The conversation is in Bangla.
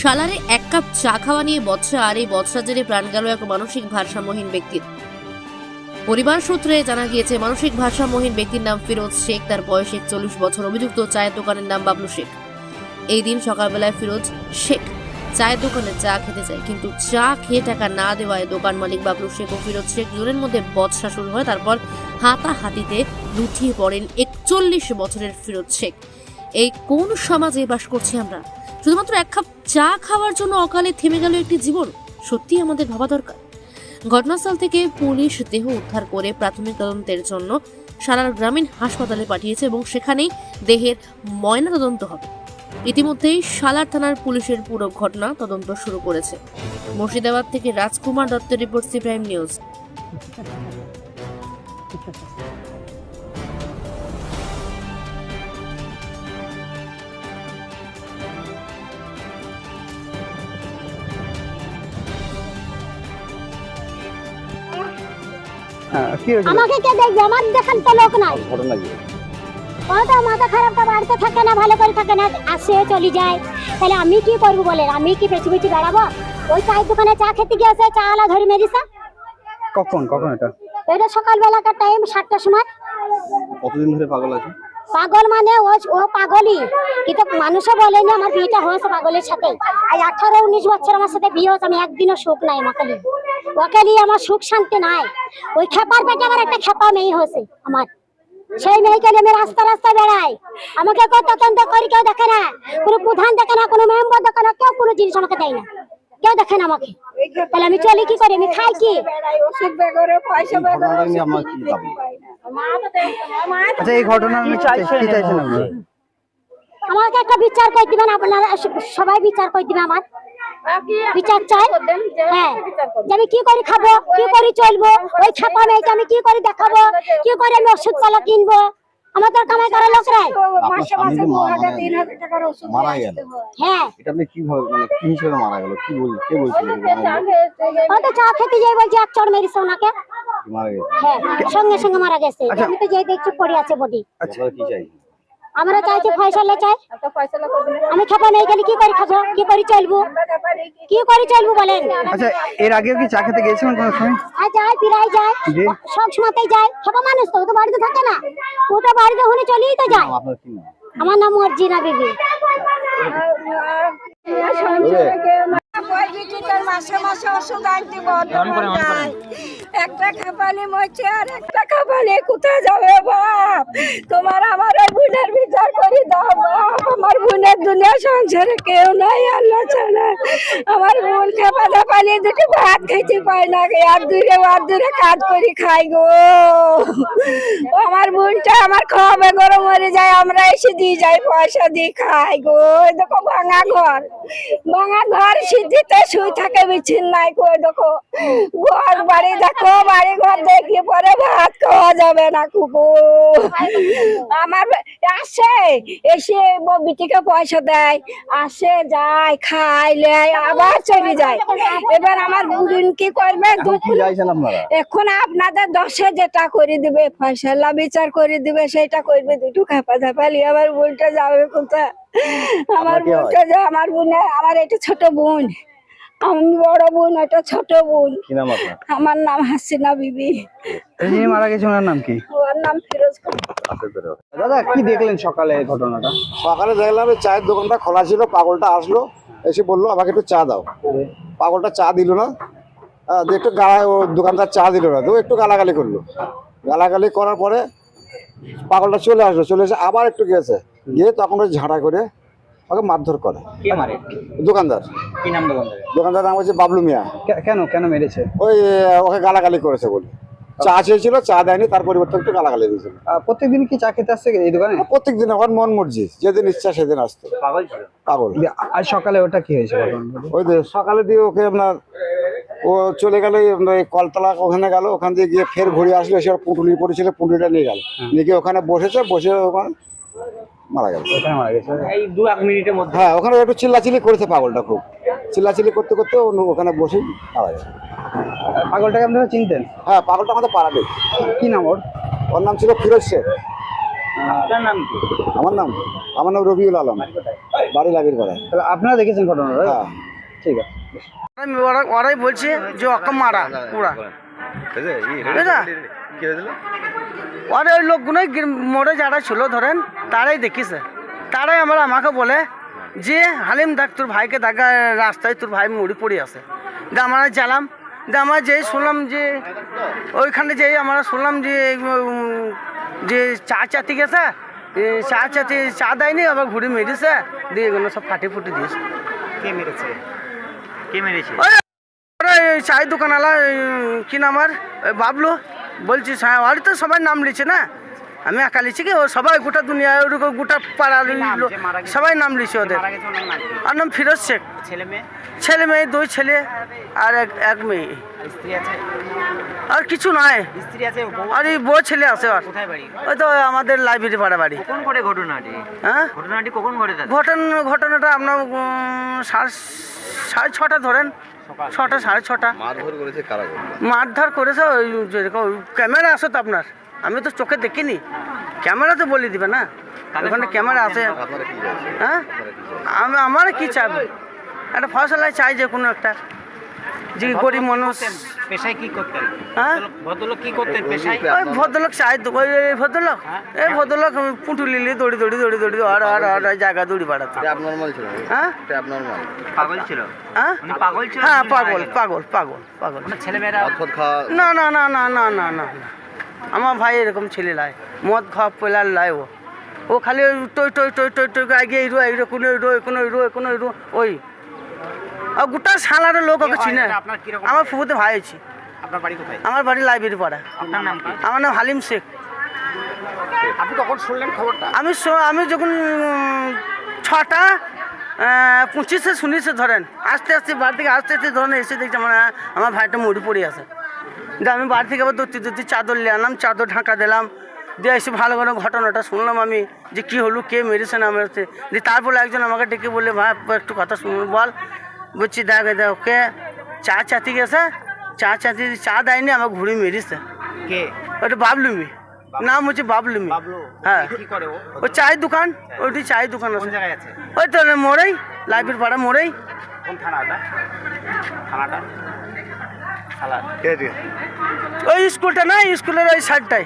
সালারে এক কাপ চা খাওয়া নিয়ে বৎসা আর এই বৎসা জেরে প্রাণ গেল এক মানসিক ভারসাম্যহীন ব্যক্তির। পরিবার সূত্রে জানা গিয়েছে, মানসিক ভারসাম্যহীন ব্যক্তির নাম ফিরোজ শেখ, তার বয়স একচল্লিশ বছর। অভিযুক্ত চায়ের দোকানের নাম বাবলু শেখ। এই দিন সকালবেলায় ফিরোজ শেখ চায়ের দোকানে চা খেতে যায়, কিন্তু চা খেয়ে টাকা না দেওয়ায় দোকান মালিক বাবলু শেখ ও ফিরোজ শেখ দুজনের মধ্যে বচসা শুরু হয়। তারপর হাতাহাতিতে লুটিয়ে পড়েন একচল্লিশ বছরের ফিরোজ শেখ। এই কোন সমাজে বাস করছি আমরা? শুধুমাত্র এক কাপ চা খাওয়ার জন্য অকালে থেমে গেল একটি জীবন সত্যি আমাদের ভাবা দরকার। ঘটনাস্থল থেকে পুলিশ দেহ উদ্ধার করে প্রাথমিক তদন্তের জন্য সারার গ্রামীণ হাসপাতালে পাঠিয়েছে এবং সেখানেই দেহের ময়না তদন্ত হবে। ইতিমধ্যেই সালার থানার পুলিশের পুরো ঘটনা তদন্ত শুরু করেছে। মুর্শিদাবাদ থেকে রাজকুমার দত্তের রিপোর্ট সি প্রাইম নিউজ। আমাকে কে দেখবে? আমার দেখান তো লোক নাই। ঘটনা কি? ওটা মাথা খারাপটা বাড়িতে থাকে না ভালো করে থাকে না। আসে চলে যায়। তাহলে আমি কি করব বলে আমি কি পেছি পেছি বেড়াবো? ওই চায়ের দোকানে চা খেতে গিয়েছে চা আলা ধরে মেরিসা কখন? কখন এটা? এটা সকালবেলাকার টাইম সাতটার সময়। কতদিন ধরে পাগল আছে? পাগল মানে ও ও পাগলই। কিন্তু মানুষও বলে না আমার বিয়েটা হয়েছে পাগলের সাথে আজ আঠারো, উনিশ বছর আমার সাথে বিয়ে হয়েছে, আমি একদিনও সুখ নাই মাকালি ওকালি আমার সুখ শান্তি নাই। ওই খেপার পেটে আমার একটা খেপা মেয়ে হয়েছে আমার। সেই মেয়েকে নিয়ে আমি রাস্তা রাস্তা বেড়াই। আমাকে কেউ তদন্ত করি, কেউ দেখে না। কোনো প্রধান দেখে না, কোনো মেম্বার দেখে না, কেউ কোনো জিনিস আমাকে দেয় না। কেউ দেখে না আমাকে। তাহলে আমি চলি কি করি? আমি খাই কি? আচ্ছা এই ঘটনা আমি কি চাইছেন আমাকে একটা বিচার করে দিবেন আপনারা সবাই বিচার করে দিবেন আমার। বিচার চাই? হ্যাঁ। যে আমি কি করে খাব? কি করে চলবো? ওই ছাপা মেয়েকে আমি কি করে দেখাবো? কি করে আমি ওষুধ পালা কিনবো? আমার তো কামাই করে লোক নাই। আপনার স্বামী যে মা- ওষুধ মারা গেল। হ্যাঁ। এটা আপনি কীভাবে মানে কি হিসেবে মারা গেল? কি বল কে বলছিল যে ও তো চা খেতে যাই বলছি এক চড় মেরেছে ওনাকে। কি মারা গেছে। হ্যাঁ সঙ্গে সঙ্গে মারা গেছে। আমি তো যাই দেখছি পড়ে আছে বডি। আচ্ছা কি চাই? আমরা চাইছি ফয়সালা চাই। আমি খাব মেয়ে গেলে কি করে খাব কি করে চলবো? কি করে চলবো বলেন? আচ্ছা এর আগেও কি চা খেতে গিয়েছিলেন কোনো সময়? আর যায় ফিরাই যায় জি। সব সময়তেই যায় খাব মানুষ তো ও তো বাড়িতে থাকে না। ও তো বাড়িতে হলে চলেই তো যায়। আমার নাম অর্জিনা বিবি। মাসে মাসে ওষুধ আনতে বদ্ধ ঘন্টায়। একটা খাপালি মরছে আর একটা খাপালি কোথায় যাবে বাপ? তোমার আমার ওই বোনের বিচার করে দাও বাপ আমার বোনের দুনিয়া সংসারে কেউ নাই, আল্লাহ ছাড়া। আমার বোন খেপা ধাপালি দুটো ভাত খাইতে পায় না আর দূরে আর দূরে কাজ করি খাই গো। আমার বোনটা আমার খাওয়াবে, গরম মরে যায়, আমরা এসে দিয়ে যাই, পয়সা দিয়ে খাই গো। দেখো ভাঙা ঘর। ভাঙা ঘর সিদ্ধিতে শুই থাকে, বিচ্ছিন্ন নাই কই দেখো। ঘর বাড়ি দেখো, বাড়ি ঘর দেখলে পরে ভাত খাওয়া যাবে না কুকু আমার আসে এসে বিটিকে পয়সা দেয় আসে যায় খায় লেয় আবার চলে যায়। এবার আমার বুড়িন কি করবে? এখন আপনাদের দশে যেটা করে দিবে ফয়সালা বিচার করে দিবে সেটা করবে। দুটো খাপা ধাপালি আবার বোনটা যাবে কোথায়? আমার বোনটা যা আমার বোনে আমার এটা ছোট বোন। আমি বড় বোন এটা ছোট বোন। আমার নাম হাসিনা বিবি। যিনি মারা গেছে ওনার নাম কি? ওর নাম ফিরোজ দাদা কি দেখলেন সকালে এই ঘটনাটা? সকালে দেখলাম এই চায়ের দোকানটা খোলা ছিল পাগলটা আসলো এসে বলল আমাকে একটু চা দাও। পাগলটা চা দিল না। দিয়ে একটু গালা ও দোকানদার চা দিল না। তো একটু গালাগালি করল। গালাগালি করার পরে পাগলটা চলে আসলো চলে এসে আবার একটু গিয়েছে। গিয়ে তখন ওই ঝাড়া করে ওকে মারধর করে। মারে? দোকানদার। কি নাম দোকানদারের? দোকানদার নাম হচ্ছে বাবলু মিয়া। কেন কেন মেরেছে? ওই ওকে গালাগালি করেছে বলে। চা চেয়েছিল চা দেয়নি তার পরিবর্তে একটু গালাগালি দিয়েছিল। প্রত্যেকদিন কি চা খেতে আসছে এই দোকানে? প্রত্যেকদিন আমার মন মর্জি যেদিন ইচ্ছা সেদিন আসতো। পাগল ছিল? পাগল। আজ সকালে ওটা কি হয়েছে ওই যে সকালে দিয়ে ওকে আপনার ও চলে গেল কলতলা ওখানে গেল ওখান দিয়ে গিয়ে ফের ঘুরে আসলো সে পুঁটুলি পড়েছিল পুঁটুলিটা নিয়ে গেল। নিয়ে গিয়ে ওখানে বসেছে বসে ওখানে মারা গেল। ওখানে মারা গেছে। এই দু এক মিনিটের মধ্যে। হ্যাঁ ওখানে একটু চিল্লাচিল্লি করেছে পাগলটা খুব। চিল্লাচিল্লি করতে করতে ও ওখানে বসে মারা গেল। পাগলটাকে আপনারা চিনতেন? হ্যাঁ পাগলটা আমাদের পাড়াবে কি নাম ওর? ওর নাম ছিল ফিরোজ শেখ। আপনার নাম কি? আমার নাম আমার নাম রবিউল আলম। বাড়ি লাবির পাড়া তাহলে আপনারা দেখেছেন ঘটনাটা তো? হ্যাঁ। ঠিক আছে। ওরাই বলছে যে ওকে মারা পুরা ওরা ওই লোকগুলোই মোড়ে যারা ছিল ধরেন তারাই দেখিছে। তারাই আমার আমাকে বলে যে হালিম দেখ তোর ভাইকে দেখা রাস্তায় তোর ভাই মুড়ি পড়ে আছে। আমরা গেলাম যে আমরা যেই শুনলাম যে ওইখানে যেই আমরা শুনলাম যে যে চা চাতি গেছে চা চাতি চা দেয়নি আবার ঘুরে মেরেছে দিয়ে এগুলো সব ফাটে ফুটে দিয়েছে। কে মেরেছে? কে মেরেছে? চায়ের দোকানওয়ালা কিনা কি নাম আর? বাবলু। বলছি হ্যাঁ ওর তো সবাই নাম লিখছে না? আমি একা লিছি কি? ও সবাই গোটা দুনিয়া ওরকম গোটা গেছে? সবাই নাম লিখছে ওদের। আর নাম ফিরোজ শেখ। ছেলে মেয়ে? ছেলে মেয়ে দুই ছেলে আর এক এক মেয়ে। স্ত্রী আছে? আর কিছু নয় স্ত্রী আছে আর এই বউ ছেলে আছে আর। কোথায় বাড়ি? ওই তো আমাদের লাইব্রেরি পাড়া বাড়ি। কখন ঘটে ঘটনাটি? হ্যাঁ? ঘটনাটি কখন ঘটে দাদা? ঘটন ঘটনাটা আপনার সাড়ে সাড়ে ছটা ধরেন। ছটা সাড়ে ছটা। মারধর করেছে কারা মারধর করেছে ওই যেরকম ক্যামেরা আছে তো আপনার। আমি তো চোখে দেখিনি। ক্যামেরা তো বলে দিবে না। ওখানে ক্যামেরা আছে। হ্যাঁ? আমি আমার কি চাবে একটা ফসলায় চাই যে কোনো একটা। যে গরিব মানুষ। হ্যাঁ? ভদ্রলোক ওই ভদ্রলোক চাই তো। ওই ভদ্রলোক। এই ভদ্রলোক দৌড়ি দৌড়ি দৌড়ি আর আর আর জায়গা দৌড়ি হ্যাঁ? পাগল হ্যাঁ? হ্যাঁ পাগল পাগল পাগল পাগল ছেলেমেয়েরা না না না না না না না। আমার ভাই এরকম ছেলে লাই মদ খাওয়া পেলার লাই ও। ও খালি ওই টই টই টই টই টই আগে এইরো এইরো কোনো এইরো কোনো এইরো কোনো এইরো ওই। আর গোটা সালার লোক ওকে চিনে। আমার ফুফুতে ভাই আছি। আপনার বাড়ি কোথায়? আমার বাড়ি লাইব্রেরি পাড়া। আপনার নাম কি? আমার নাম হালিম শেখ। আপনি কখন শুনলেন খবরটা? আমি আমি যখন ছটা পঁচিশে শুনিছে ধরেন। আস্তে আস্তে বাড়ি থেকে আস্তে আস্তে ধরেন এসে দেখছি আমার আমার ভাইটা মুড়ি পড়ে আছে। দিয়ে আমি বাড়ি থেকে আবার দৌড়তে দৌড়তে চাদর নিয়ে আনলাম চাদর ঢাকা দিলাম। দিয়ে এসে ভালো করে ঘটনাটা শুনলাম আমি যে কী হলো কে মেরেছে না মেরেছে। দিয়ে তারপরে একজন আমাকে ডেকে বললে ভাই একটু কথা শুনুন বল। বলছি দেখ দেখ ওকে চা চাতি গেছে চা চাতি চা দেয়নি আমার ঘুরে মেরেছে। কে? ওটা বাবলুমি। নাম হচ্ছে বাবলুমি। বাবলু? হ্যাঁ। ও? ওই চায়ের দোকান ওইটি চায়ের দোকান আছে। ওই তো মোড়েই লাইব্রেরি পাড়া মোড়েই। কোন থানা থানাটা? থানা ওই স্কুলটা না স্কুলের ওই সাইডটাই